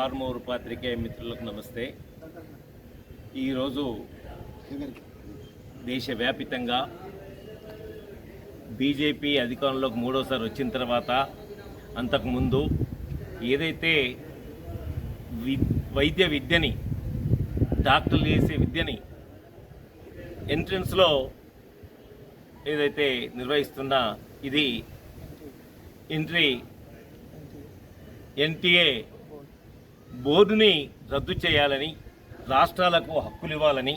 ఆర్మూరు పాత్రికేయ మిత్రులకు నమస్తే. ఈరోజు దేశవ్యాపితంగా బీజేపీ అధికారంలోకి మూడోసారి వచ్చిన తర్వాత అంతకుముందు ఏదైతే వి వైద్య విద్యని డాక్టర్లు చేసే విద్యని ఎంట్రన్స్లో ఏదైతే నిర్వహిస్తున్న ఇది ఎంట్రీ ఎన్టీఏ బోర్డుని రద్దు చేయాలని రాష్ట్రాలకు హక్కులు ఇవ్వాలని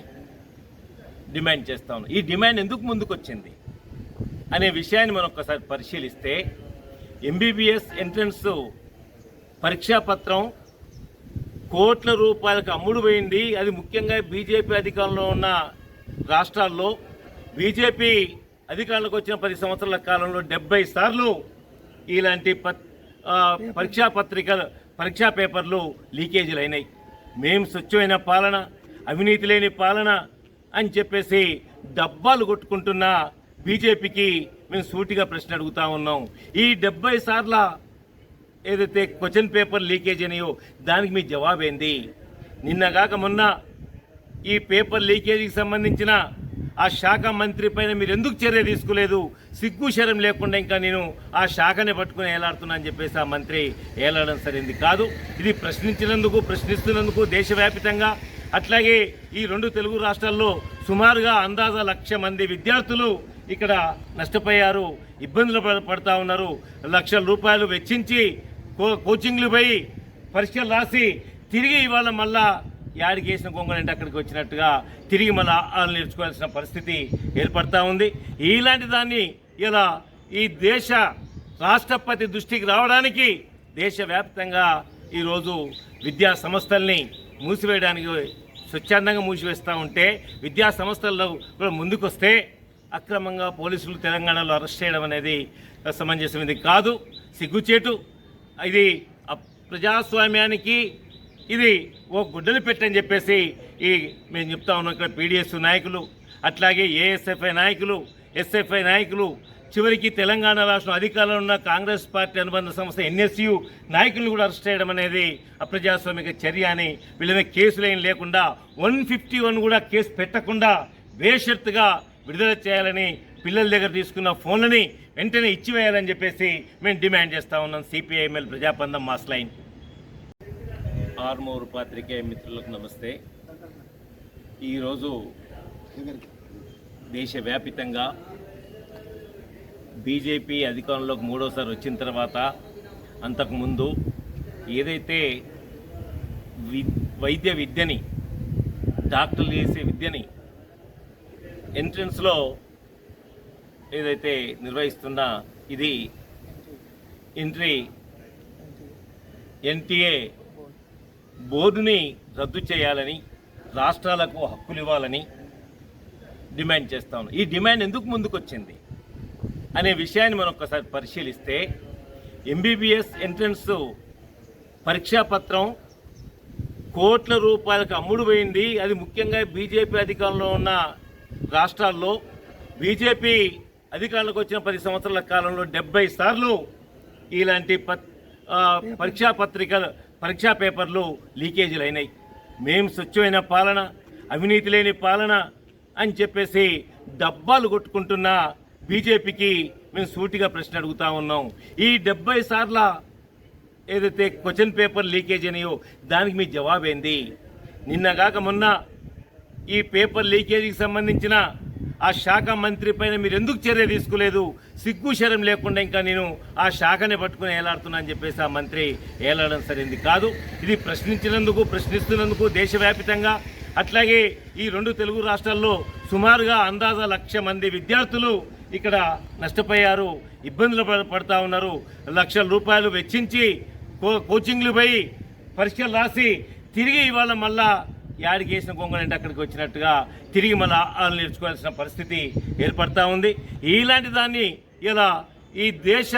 డిమాండ్ చేస్తా ఉన్నాం. ఈ డిమాండ్ ఎందుకు ముందుకు వచ్చింది అనే విషయాన్ని మనం ఒక్కసారి పరిశీలిస్తే ఎంబీబీఎస్ ఎంట్రన్స్ పరీక్షా పత్రం కోట్ల రూపాయలకు అమ్ముడు పోయింది. అది ముఖ్యంగా బీజేపీ అధికారంలో ఉన్న రాష్ట్రాల్లో బీజేపీ అధికారంలోకి వచ్చిన పది సంవత్సరాల కాలంలో డెబ్బై సార్లు ఇలాంటి పరీక్షా పత్రికలు పరీక్షా పేపర్లు లీకేజీలు అయినాయి మేము స్వచ్ఛమైన పాలన అవినీతి లేని పాలన అని చెప్పేసి డబ్బాలు కొట్టుకుంటున్న బీజేపీకి మేము సూటిగా ప్రశ్న అడుగుతా ఉన్నాం. ఈ డెబ్బై సార్ల ఏదైతే క్వశ్చన్ పేపర్ లీకేజ్ అయినాయో దానికి మీ జవాబేంది? నిన్నగాక మొన్న ఈ పేపర్ లీకేజీకి సంబంధించిన ఆ శాఖ మంత్రి పైన మీరు ఎందుకు చర్య తీసుకోలేదు? సిగ్గు శరం లేకుండా ఇంకా నేను ఆ శాఖని పట్టుకుని ఏలాడుతున్నా అని చెప్పేసి ఆ మంత్రి ఏలాడడం సరైంది కాదు. ఇది ప్రశ్నించినందుకు ప్రశ్నిస్తున్నందుకు దేశవ్యాప్తంగా. అట్లాగే ఈ రెండు తెలుగు రాష్ట్రాల్లో సుమారుగా అందాజ లక్ష మంది విద్యార్థులు ఇక్కడ నష్టపోయారు ఇబ్బందులు పడతా ఉన్నారు. లక్షల రూపాయలు వెచ్చించి కో- కోచింగ్లు పోయి పరీక్షలు రాసి తిరిగి ఇవాళ మళ్ళా యాడికి వేసిన కొంగలంటే అక్కడికి వచ్చినట్టుగా తిరిగి మళ్ళీ నేర్చుకోవాల్సిన పరిస్థితి ఏర్పడతా ఉంది. ఇలాంటి దాన్ని ఇలా ఈ దేశ రాష్ట్రపతి దృష్టికి రావడానికి దేశవ్యాప్తంగా ఈరోజు విద్యా సంస్థల్ని మూసివేయడానికి స్వచ్ఛందంగా మూసివేస్తూ ఉంటే విద్యా సంస్థల్లో కూడా ముందుకొస్తే అక్రమంగా పోలీసులు తెలంగాణలో అరెస్ట్ చేయడం అనేది సమంజసమైనది కాదు సిగ్గుచేటు. ఇది అప్- ప్రజాస్వామ్యానికి ఇది ఓ గుడ్డలు పెట్టని చెప్పేసి ఈ మేము చెప్తా ఉన్నాం ఇక్కడ పీడిఎస్ నాయకులు అట్లాగే ఏఎస్ఎఫ్ఐ నాయకులు ఎస్ఎఫ్ఐ నాయకులు చివరికి తెలంగాణ రాష్ట్రం అధికారంలో ఉన్న కాంగ్రెస్ పార్టీ అనుబంధ సంస్థ ఎన్ఎస్యు నాయకులను కూడా అరెస్ట్ చేయడం అనేది అప్రజాస్వామిక చర్య అని వీళ్ళ మీద కేసులేం లేకుండా వన్ ఫిఫ్టీ వన్ కూడా కేసు పెట్టకుండా బేషరత్గా విడుదల చేయాలని పిల్లల దగ్గర తీసుకున్న ఫోన్లని వెంటనే ఇచ్చివేయాలని చెప్పేసి మేము డిమాండ్ చేస్తా ఉన్నాం CPIML Prajapantham mass line. Armoor పాత్రికేయ మిత్రులకు నమస్తే. ఈరోజు దేశవ్యాపితంగా బీజేపీ అధికారంలోకి మూడోసారి వచ్చిన తర్వాత అంతకుముందు ఏదైతే వి వైద్య విద్యని డాక్టర్లు చేసే విద్యని ఎంట్రన్స్లో ఏదైతే నిర్వహిస్తున్న ఇది ఎంట్రీ ఎన్టీఏ బోర్డుని రద్దు చేయాలని రాష్ట్రాలకు హక్కులు ఇవ్వాలని డిమాండ్ చేస్తా ఉన్నాం. ఈ డిమాండ్ ఎందుకు ముందుకొచ్చింది అనే విషయాన్ని మనం ఒకసారి పరిశీలిస్తే ఎంబీబీఎస్ ఎంట్రన్స్ పరీక్షా పత్రం కోట్ల రూపాయలకు అమ్ముడు పోయింది. అది ముఖ్యంగా బీజేపీ అధికారంలో ఉన్న రాష్ట్రాల్లో బీజేపీ అధికారంలోకి వచ్చిన పది సంవత్సరాల కాలంలో డెబ్బై సార్లు ఇలాంటి పత్ పరీక్షా పత్రికలు పరీక్షా పేపర్లు లీకేజీలు అయినాయి మేము స్వచ్ఛమైన పాలన అవినీతి లేని పాలన అని చెప్పేసి డబ్బాలు కొట్టుకుంటున్న బీజేపీకి మేము సూటిగా ప్రశ్న అడుగుతా ఉన్నాం. ఈ డెబ్బై సార్ల ఏదైతే క్వశ్చన్ పేపర్ లీకేజ్ అయినాయో దానికి మీ జవాబేంది? నిన్నగాక మొన్న ఈ పేపర్ లీకేజీకి సంబంధించిన ఆ శాఖ మంత్రి పైన మీరు ఎందుకు చర్య తీసుకోలేదు? సిగ్గు శరం లేకుండా ఇంకా నేను ఆ శాఖని పట్టుకుని ఏలాడుతున్నా అని చెప్పేసి ఆ మంత్రి ఏలాడడం సరైంది కాదు. ఇది ప్రశ్నించినందుకు ప్రశ్నిస్తున్నందుకు దేశవ్యాప్తంగా అట్లాగే ఈ రెండు తెలుగు రాష్ట్రాల్లో సుమారుగా అందాజ లక్ష మంది విద్యార్థులు ఇక్కడ నష్టపోయారు ఇబ్బందులు పడతా ఉన్నారు. లక్షల రూపాయలు వెచ్చించి కో- కోచింగ్లు పోయి పరీక్షలు రాసి తిరిగి ఇవాళ మళ్ళా యాడికి వేసిన కొంగలంటే అక్కడికి వచ్చినట్టుగా తిరిగి మళ్ళీ వాళ్ళు నేర్చుకోవాల్సిన పరిస్థితి ఏర్పడతా ఉంది. ఇలాంటి దాన్ని ఇలా ఈ దేశ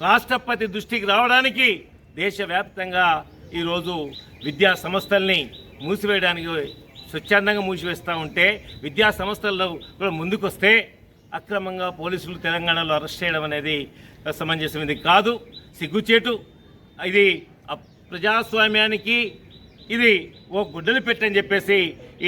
రాష్ట్రపతి దృష్టికి రావడానికి దేశవ్యాప్తంగా ఈరోజు విద్యా సంస్థల్ని మూసివేయడానికి స్వచ్ఛందంగా మూసివేస్తూ ఉంటే విద్యా సంస్థల్లో కూడా ముందుకొస్తే అక్రమంగా పోలీసులు తెలంగాణలో అరెస్ట్ చేయడం అనేది సమంజసమైనది కాదు. సిగ్గుచేటు. ఇది అప్- ప్రజాస్వామ్యానికి ఇది ఓ గుడ్డలు పెట్టని చెప్పేసి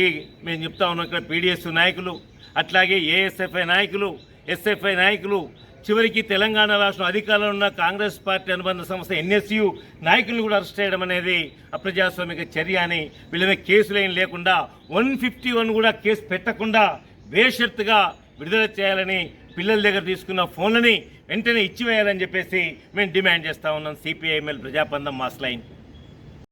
ఈ మేము చెప్తా ఉన్నాం ఇక్కడ పీడిఎస్ నాయకులు అట్లాగే ఏఎస్ఎఫ్ఐ నాయకులు ఎస్ఎఫ్ఐ నాయకులు చివరికి తెలంగాణ రాష్ట్రం అధికారంలో ఉన్న కాంగ్రెస్ పార్టీ అనుబంధ సంస్థ ఎన్ఎస్యు నాయకులను కూడా అరెస్ట్ చేయడం అనేది అప్రజాస్వామిక చర్య అని వీళ్ళ మీద కేసులు లేకుండా వన్ ఫిఫ్టీ వన్ కూడా కేసు పెట్టకుండా బేషరత్గా విడుదల చేయాలని పిల్లల దగ్గర తీసుకున్న ఫోన్లని వెంటనే ఇచ్చివేయాలని చెప్పేసి మేము డిమాండ్ చేస్తా ఉన్నాం. CPIML Prajapantham mass line.